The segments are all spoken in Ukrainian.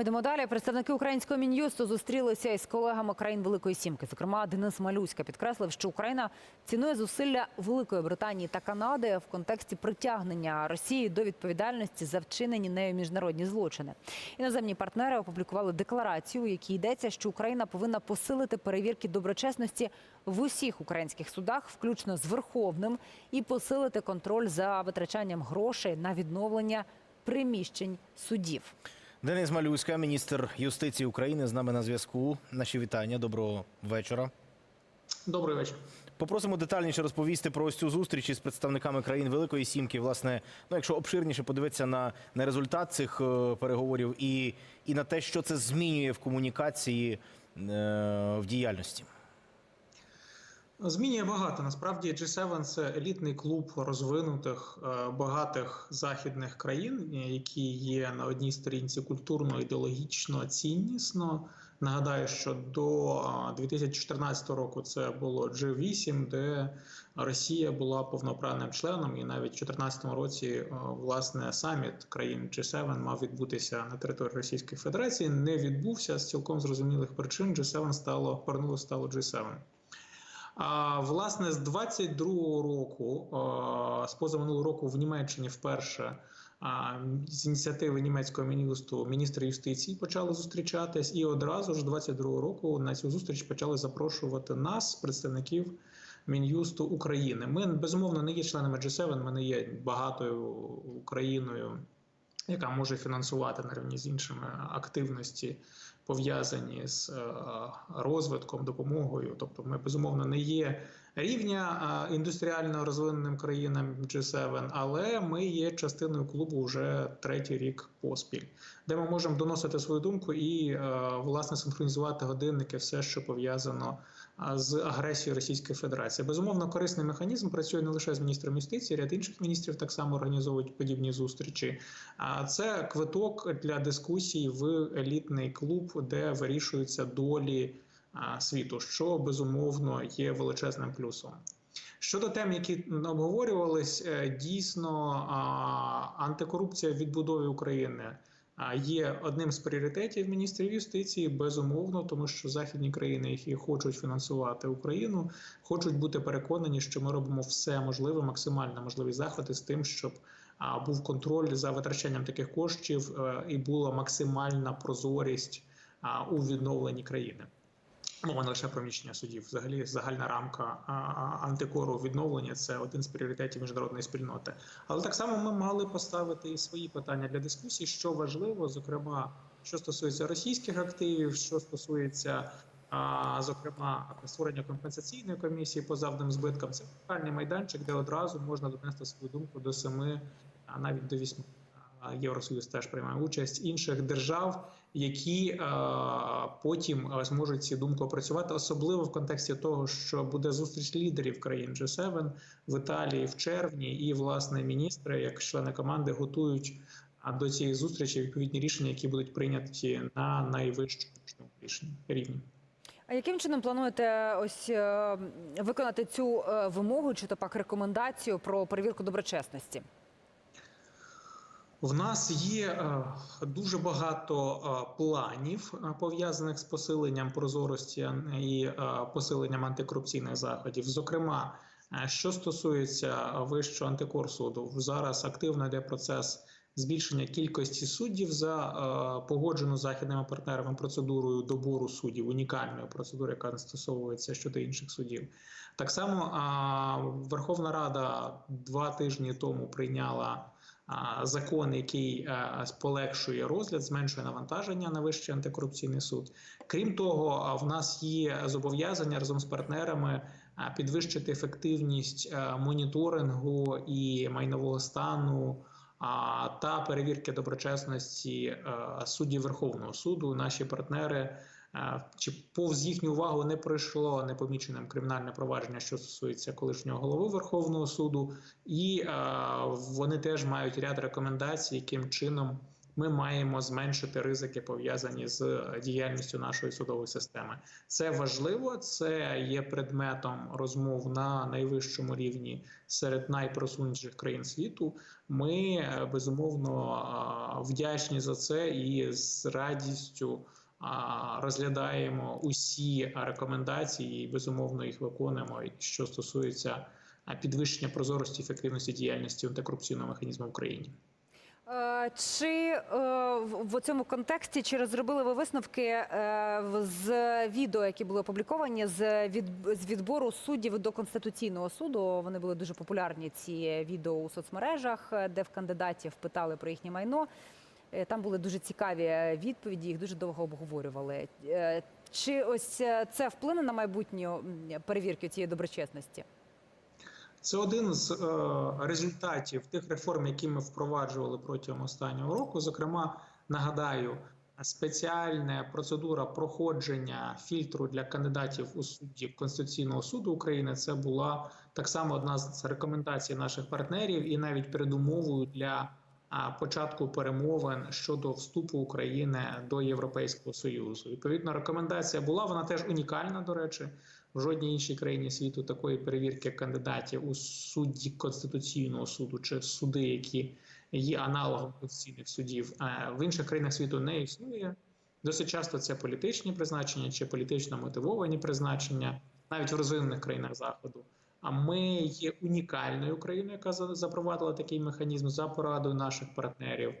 Йдемо далі. Представники українського мін'юсту зустрілися із колегами країн Великої Сімки. Зокрема, Денис Малюська підкреслив, що Україна цінує зусилля Великої Британії та Канади в контексті притягнення Росії до відповідальності за вчинені нею міжнародні злочини. Іноземні партнери опублікували декларацію, у якій йдеться, що Україна повинна посилити перевірки доброчесності в усіх українських судах, включно з Верховним, і посилити контроль за витрачанням грошей на відновлення приміщень судів. Денис Малюська, міністр юстиції України, з нами на зв'язку. Наші вітання. Доброго вечора. Добрий вечір. Попросимо детальніше розповісти про ось цю зустріч із представниками країн Великої Сімки. Власне, ну якщо обширніше подивитися на, на результат цих е, переговорів і, і на те, що це змінює в комунікації е, в діяльності. Змінює багато. Насправді G7 – це елітний клуб розвинутих е, багатих західних країн, е, які є на одній сторінці культурно, ідеологічно, ціннісно. Нагадаю, що до е, 2014 року це було G8, де Росія була повноправним членом, і навіть у 2014 році е, власне саміт країн G7 мав відбутися на території Російської Федерації. Не відбувся з цілком зрозумілих причин. G7 стало повернуло стало G7. А власне з 22-го року, з позаминулого року, в Німеччині вперше з ініціативи німецького мін'юсту міністри юстиції почали зустрічатись, і одразу ж 22-го року на цю зустріч почали запрошувати нас, представників мін'юсту України. Ми безумовно не є членами G7, ми не є багатою Україною. Яка може фінансувати на рівні з іншими активності, пов'язані з е, розвитком, допомогою. Тобто, ми безумовно не є рівня е, індустріально розвиненим країнам G7, але ми є частиною клубу вже третій рік поспіль, де ми можемо доносити свою думку і е, власне синхронізувати годинники, все, що пов'язано з агресією Російської Федерації. Безумовно, корисний механізм працює не лише з міністром юстиції, ряд інших міністрів так само організовують подібні зустрічі. А це квиток для дискусій в елітний клуб, де вирішуються долі світу, що безумовно є величезним плюсом. Щодо тем, які обговорювались, е, дійсно антикорупція в відбудові України є одним з пріоритетів міністрів юстиції, безумовно, тому що західні країни, які хочуть фінансувати Україну, хочуть бути переконані, що ми робимо все можливе, максимально можливі заходи з тим, щоб був контроль за витрачанням таких коштів е, і була максимальна прозорість у відновленні країни. Мова не лише про міщення судів. Взагалі, загальна рамка антикору відновлення це один з пріоритетів міжнародної спільноти. Але так само ми мали поставити і свої питання для дискусії, що важливо, зокрема, що стосується російських активів, що стосується. А, зокрема, створення компенсаційної комісії по завданим збиткам це локальний майданчик, де одразу можна донести свою думку до семи, а навіть до вісьми. Євросоюз теж приймає участь інших держав, які е, потім е, зможуть ці думки опрацювати, особливо в контексті того, що буде зустріч лідерів країн G7 в Італії в червні, і власне міністри, як члени команди, готують до цієї зустрічі відповідні рішення, які будуть прийняті на найвищому рівні. А яким чином плануєте ось е, виконати цю е, вимогу чи то пак рекомендацію про перевірку доброчесності? В нас є е, дуже багато е, планів е, пов'язаних з посиленням прозорості і посиленням антикорупційних заходів. Зокрема, що стосується Вищого антикорсуду, зараз активно йде процес збільшення кількості суддів за погоджену західними партнерами процедурою добору суддів, унікальною процедурою, яка застосовується щодо інших суддів. Так само Верховна Рада два тижні тому прийняла закон, який е, полегшує розгляд, зменшує навантаження на вищий антикорупційний суд. Крім того, в нас є зобов'язання разом з партнерами підвищити ефективність е, моніторингу і майнового стану. Та перевірки доброчесності е, суддів Верховного суду. Наші партнери е, чи повз їхню увагу не пройшло непоміченим кримінальне провадження, що стосується колишнього голови Верховного суду, і е, вони теж мають ряд рекомендацій, яким чином ми маємо зменшити ризики пов'язані з діяльністю нашої судової системи. Це важливо, це є предметом розмов на найвищому рівні серед найпросунутіших країн світу. Ми е, безумовно вдячні за це і з радістю розглядаємо усі рекомендації і безумовно їх виконуємо, що стосується підвищення прозорості ефективності діяльності антикорупційного механізму в Україні. Е, Чи е, в цьому контексті чи розробили ви висновки е, з відео, які були опубліковані з від з відбору суддів до конституційного суду? Вони були дуже популярні. Ці відео у соцмережах, де в кандидатів питали про їхнє майно. Е, Там були дуже цікаві відповіді, їх дуже довго обговорювали. Е, Чи ось е, це вплине на майбутню перевірки цієї доброчесності? Це один з е, результатів тих реформ, які ми впроваджували протягом останнього року. Зокрема, нагадаю, спеціальна процедура проходження фільтру для кандидатів у судді Конституційного суду України. Це була так само одна з рекомендацій наших партнерів, і навіть передумовою для початку перемовин щодо вступу України до Європейського союзу. Відповідно, рекомендація була. Вона теж унікальна, до речі. В жодній іншій країні світу такої перевірки кандидатів у судді Конституційного суду чи суди, які є аналогом конституційних судів, е, в інших країнах світу не існує. Досить часто це політичні призначення чи політично мотивовані призначення, навіть в розвинених країнах заходу. А ми є унікальною країною, яка за- запровадила такий механізм за порадою наших партнерів.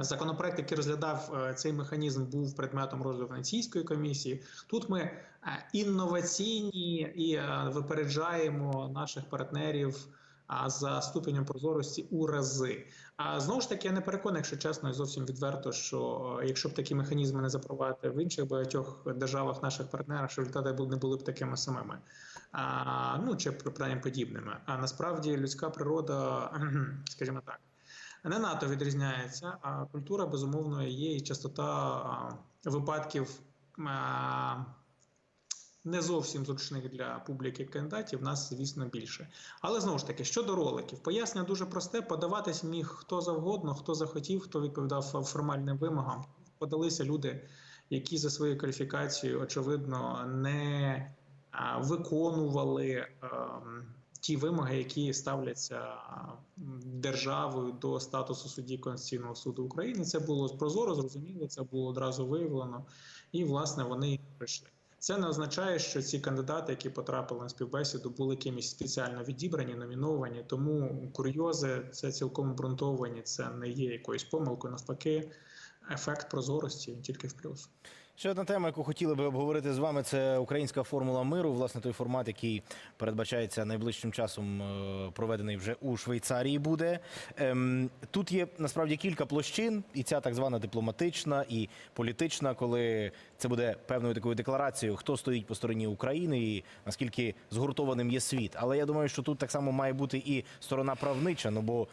Законопроект, який розглядав е, цей механізм, був предметом розгляду Венеційської комісії. Тут ми е, інноваційні і е, випереджаємо наших партнерів за ступенем прозорості у рази. А знову ж таки, я не переконаний, якщо чесно, і зовсім відверто, що якщо б такі механізми не запровадити в інших багатьох державах наших партнерів, що результати не були б такими самими. А, ну чи принаймні подібними. А насправді людська природа, скажімо так не НАТО відрізняється, а культура безумовно є і частота випадків не зовсім зручних для публіки кандидатів. нас, звісно, більше. Але знову ж таки, щодо роликів, пояснення дуже просте: подаватись міг хто завгодно, хто захотів, хто відповідав формальним вимогам. Подалися люди, які за своєю кваліфікацією, очевидно, не виконували. ем, ті вимоги, які ставляться державою до статусу судді Конституційного суду України. Це було прозоро, зрозуміло, це було одразу виявлено, і власне вони прийшли. Це не означає, що ці кандидати, які потрапили на співбесіду, були кимось спеціально відібрані, номіновані. Тому курйози це цілком обґрунтовані. Це не є якоюсь помилкою. Навпаки, ефект прозорості тільки в плюс. Ще одна тема, яку хотіли би обговорити з вами, це українська формула миру. Власне, той формат, який передбачається найближчим часом е, проведений вже у Швейцарії, буде. Ем, Тут є насправді кілька площин, і ця так звана дипломатична і політична, коли це буде певною такою декларацією, хто стоїть по стороні України і наскільки згуртованим є світ. Але я думаю, що тут так само має бути і сторона правнича. Ну бо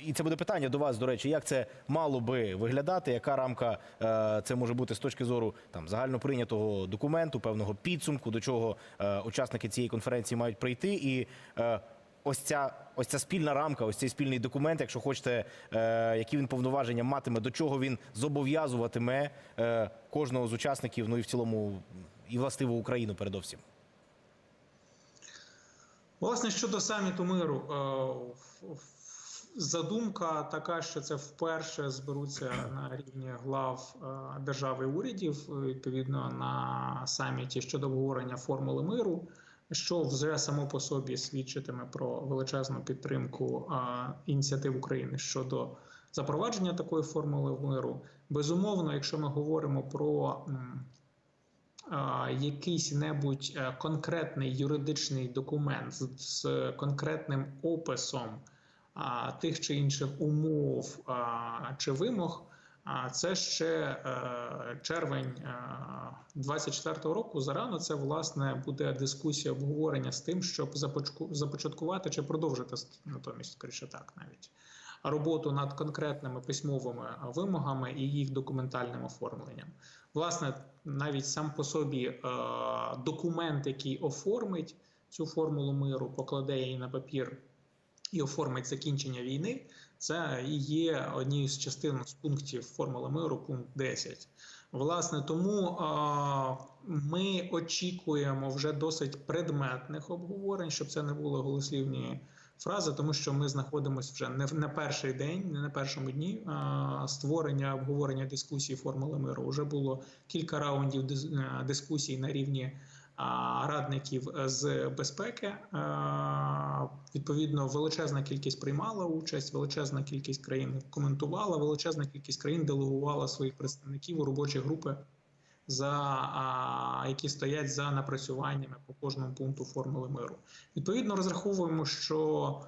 і це буде питання до вас, до речі, як це мало би виглядати, яка рамка е, це може бути з точки зору там загальноприйнятого документу, певного підсумку, до чого е, учасники цієї конференції мають прийти, і е, ось ця ось ця спільна рамка, ось цей спільний документ, якщо хочете, які він повноваження матиме, до чого він зобов'язуватиме кожного з учасників, ну і в цілому і властиво Україну передовсім. Власне, щодо саміту миру, задумка така, що це вперше зберуться на рівні глав е, держав і урядів, е, відповідно на саміті щодо обговорення формули миру, що вже само по собі свідчитиме про величезну підтримку е, ініціатив України щодо запровадження такої формули миру. Безумовно, якщо ми говоримо про якийсь небудь конкретний юридичний документ з конкретним описом тих чи інших умов чи вимог. А це ще е, червень е, 24-го року. Зарано це власне буде дискусія обговорення з тим, щоб започаткувати чи продовжити натомість, скоріше так, навіть роботу над конкретними письмовими вимогами і їх документальним оформленням. Власне, навіть сам по собі е, документ, який оформить цю формулу миру, покладе її на папір і оформить закінчення війни, Це і є однією з частин з пунктів формули миру, пункт 10. Власне, тому ми очікуємо вже досить предметних обговорень, щоб це не були голослівні фрази, тому що ми знаходимося вже не на перший день, не на першому дні створення обговорення дискусії формули миру. Вже було кілька раундів е, дискусій на рівні радників з безпеки. Відповідно, величезна кількість приймала участь, величезна кількість країн коментувала, величезна кількість країн делегувала своїх представників у робочі групи, за які стоять за напрацюваннями по кожному пункту формули миру. Відповідно, розраховуємо, що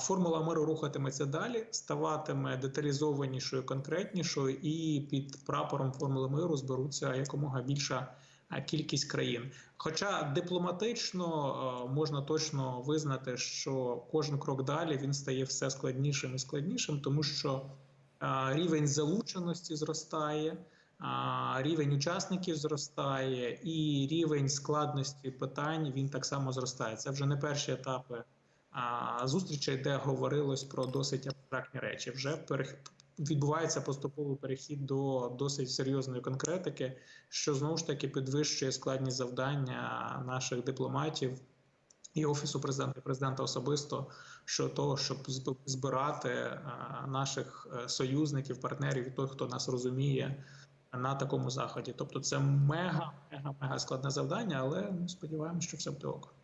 формула миру рухатиметься далі, ставатиме деталізованішою, конкретнішою, і під прапором формули миру зберуться якомога більша кількість країн. Хоча дипломатично е, можна точно визнати, що кожен крок далі він стає все складнішим і складнішим, тому що е, рівень залученості зростає. Рівень учасників зростає, і рівень складності питань він так само зростає. Це вже не перші етапи зустрічей, де говорилось про досить абстрактні речі. Вже відбувається поступовий перехід до досить серйозної конкретики, що знову ж таки підвищує складність завдання наших дипломатів і офісу президента, і президента особисто щодо того, щоб збирати е, наших е, союзників, партнерів і той, хто нас розуміє на такому заході. Тобто, це мега, мега, мега складне завдання, але ми сподіваємося, що все буде ок.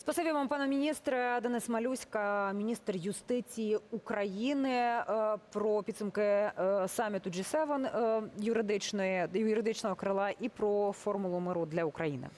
Спасибі вам, пане міністре. Денис Малюська, міністр юстиції України, е, про підсумки е, саміту G7 е, юридичної юридичного крила і про формулу миру для України.